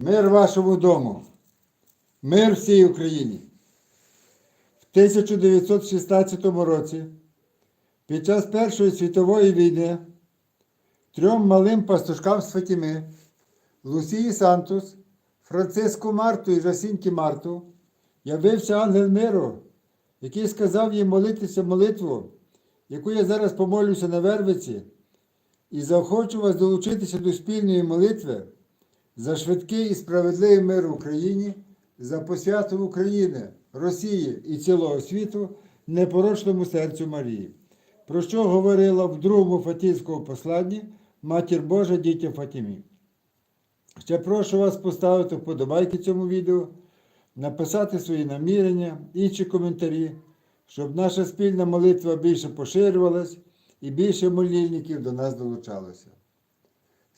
Мир вашому дому, мир всій Україні. В 1916 році, під час Першої світової війни, трьом малим пастушкам з Фатіми, Лусії Сантус, Франциску Марту і Жасінті Марту, явився ангел миру, який сказав їм молитися молитву, яку я зараз помолюся на Вервиці, і заохочу вас долучитися до спільної молитви за швидкий і справедливий мир в Україні, за посвяту України, Росії і цілого світу непорочному серцю Марії, про що говорила в другому Фатійському посланні Матір Божа дітям Фатімі. Ще прошу вас поставити вподобайки цьому відео, написати свої намірення, інші коментарі, щоб наша спільна молитва більше поширювалась і більше молільників до нас долучалося.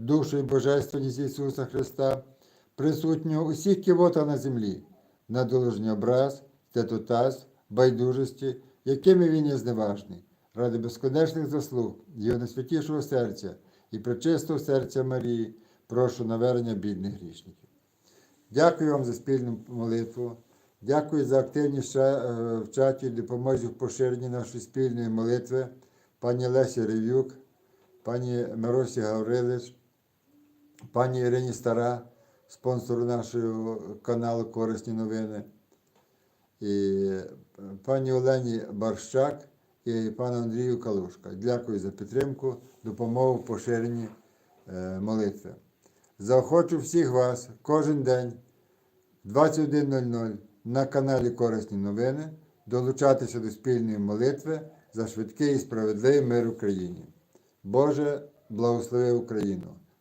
душу і божественність Ісуса Христа, присутнього усіх кивота на землі, на доложний образ, тетутаз, байдужості, якими він є зневажний, ради безконечних заслуг Його найсвятішого серця і пречистого серця Марії, прошу навернення бідних грішників. Дякую вам за спільну молитву. Дякую за активність е, в чаті допомозі в поширенні нашої спільної молитви, пані Лесі Ревюк, пані Миросі Гаврилич, пані Ірині Стара, спонсору нашого каналу Корисні новини, і е, пані Олені Барщак і пану Андрію Калушка. Дякую за підтримку, допомогу в поширенні е, молитви. Заохочу всіх вас кожен день 21.00 на каналі Корисні новини долучатися до спільної молитви за швидкий і справедливий мир в Україні. Боже, благослови Україну,